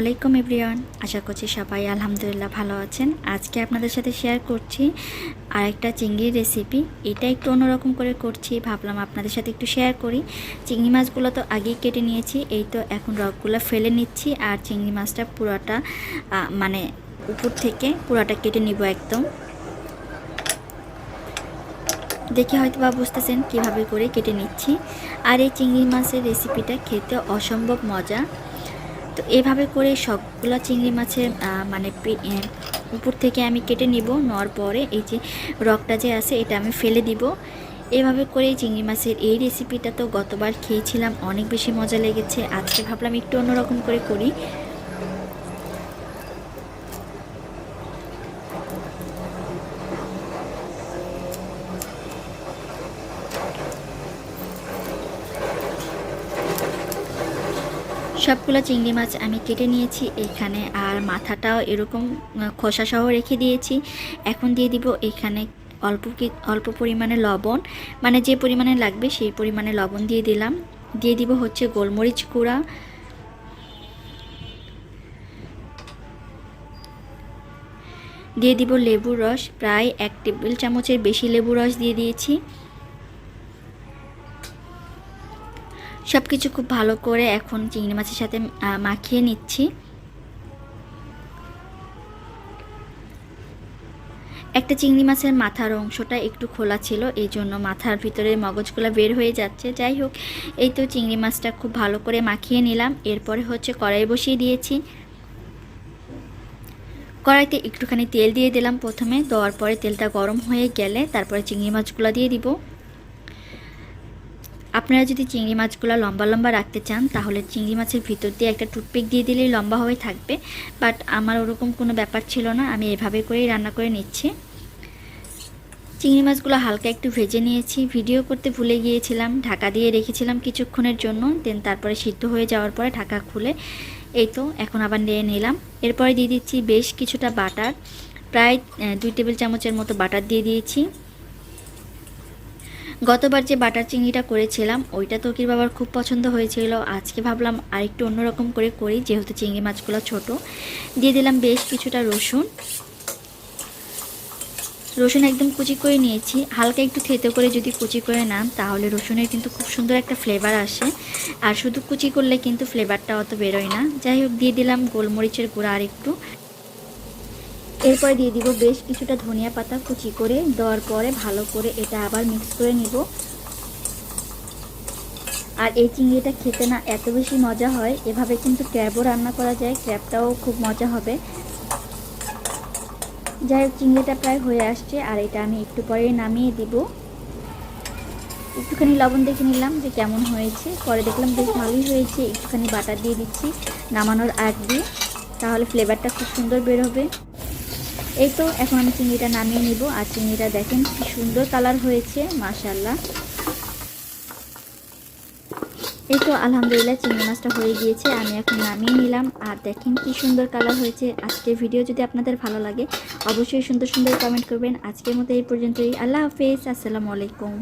আলাইকুম এভরিওয়ান। আশা করছি সবাই আলহামদুলিল্লাহ ভালো আছেন। আজকে আপনাদের সাথে শেয়ার করছি আরেকটা চিংড়ির রেসিপি এটা একটু অন্যরকম করে করছি, ভাবলাম আপনাদের সাথে একটু শেয়ার করি। চিংড়ি মাছগুলো তো আগেই কেটে নিয়েছি, এই তো এখন রকগুলো ফেলে নিচ্ছি আর চিংড়ি মাছটা পুরোটা মানে উপর থেকে পুরোটা কেটে নিব একদম। দেখে হয়তো বা বুঝতেছেন কীভাবে করে কেটে নিচ্ছি। আর এই চিংড়ি মাছের রেসিপিটা খেতে অসম্ভব মজা। তো এভাবে করে সবগুলো চিংড়ি মাছের মানে উপর থেকে আমি কেটে নিব, নেওয়ার পরে এই যে রকটা যে আছে এটা আমি ফেলে দিব। এভাবে করে চিংড়ি মাছের এই রেসিপিটা তো গতবার খেয়েছিলাম, অনেক বেশি মজা লেগেছে। আজকে ভাবলাম একটু অন্যরকম করে করি। সবগুলো চিংড়ি মাছ আমি কেটে নিয়েছি এখানে আর মাথাটাও এরকম আহ, খোসা সহ রেখে দিয়েছি। এখন দিয়ে দিব এখানে অল্প অল্প পরিমাণে লবণ। মানে যে পরিমাণে লাগবে সেই পরিমাণে লবণ দিয়ে দিলাম। দিয়ে দিব হচ্ছে গোলমরিচ গুঁড়া। দিয়ে দিব লেবুর রস। প্রায় এক টেবিল চামচের বেশি লেবুর রস দিয়ে দিয়েছি। সব কিছু খুব ভালো করে এখন চিংড়ি মাছের সাথে মাখিয়ে নিচ্ছি। একটা চিংড়ি মাছের মাথার অংশটা একটু খোলা ছিল, এই জন্য মাথার ভিতরে মগজগুলো বের হয়ে যাচ্ছে। যাই হোক, এই তো চিংড়ি মাছটা খুব ভালো করে মাখিয়ে নিলাম। এরপরে হচ্ছে কড়াই বসিয়ে দিয়েছি। কড়াইতে একটুখানি তেল দিয়ে দিলাম প্রথমে। দেওয়ার পরে তেলটা গরম হয়ে গেলে তারপরে চিংড়ি মাছগুলো দিয়ে দিব। আপনারা যদি চিংড়ি মাছগুলো লম্বা লম্বা রাখতে চান, তাহলে চিংড়ি মাছের ভিতর দিয়ে একটা টুথপিক দিয়ে দিলেই লম্বা হয়ে থাকবে। বাট আমার ওরকম কোনো ব্যাপার ছিল না, আমি এভাবে করেই রান্না করে নিচ্ছি। চিংড়ি মাছগুলো হালকা একটু ভেজে নিয়েছি। ভিডিও করতে ভুলে গিয়েছিলাম, ঢাকা দিয়ে রেখেছিলাম কিছুক্ষণের জন্য। দেন তারপরে সিদ্ধ হয়ে যাওয়ার পরে ঢাকা খুলে এই তো, এখন আবার নিয়ে নিলাম। এরপরে দিয়ে দিচ্ছি বেশ কিছুটা বাটার। প্রায় দুই টেবিল চামচের মতো বাটার দিয়ে দিয়েছি। গতবার যে বাটার চিংড়িটা করেছিলাম, ওইটা তকির বাবার খুব পছন্দ হয়েছিল। আজকে ভাবলাম আরেকটু অন্যরকম করে করি, যেহেতু চিংড়ি মাছগুলো ছোট। দিয়ে দিলাম বেশ কিছুটা রসুন। রসুন একদম কুচি করে নিয়েছি। হালকা একটু থেতো করে যদি কুচি করে নেন তাহলে রসুনের কিন্তু খুব সুন্দর একটা ফ্লেভার আসে। আর শুধু কুচি করলে কিন্তু ফ্লেভারটা অত বেরোয় না। যাই হোক, দিয়ে দিলাম গোলমরিচের গুঁড়া আর একটু এরপরে দিয়ে দিব বেশ কিছুটা ধনিয়া পাতা কুচি করে দেওয়ার পরে ভালো করে এটা আবার মিক্স করে নিব। আর এই চিংড়িটা খেতে না এত বেশি মজা হয়, এভাবে কিন্তু ক্র্যাবও রান্না করা যায় ক্র্যাবটাও খুব মজা হবে। যাই হোক, চিংড়িটা প্রায় হয়ে আসছে আর এটা আমি একটু পরে নামিয়ে দিব। একটুখানি লবণ দেখে নিলাম যে কেমন হয়েছে, পরে দেখলাম বেশ ভালোই হয়েছে, একটুখানি বাটার দিয়ে দিচ্ছি নামানোর আগ দিয়ে, তাহলে ফ্লেভারটা খুব সুন্দর বের হবে। এই তো, এখন আমি চিংড়িটা নামিয়ে নিব। আর চিংড়িটা দেখেন কি সুন্দর কালার হয়েছে মাশাল্লাহ এই তো, আলহামদুলিল্লাহ চিংড়ি মাছটা হয়ে গিয়েছে, আমি এখন নামিয়ে নিলাম। আর দেখেন কি সুন্দর কালার হয়েছে। আজকের ভিডিও যদি আপনাদের ভালো লাগে, অবশ্যই সুন্দর সুন্দর কমেন্ট করবেন। আজকের মতো এই পর্যন্তই। আল্লাহ হাফেজ, আসসালামু আলাইকুম।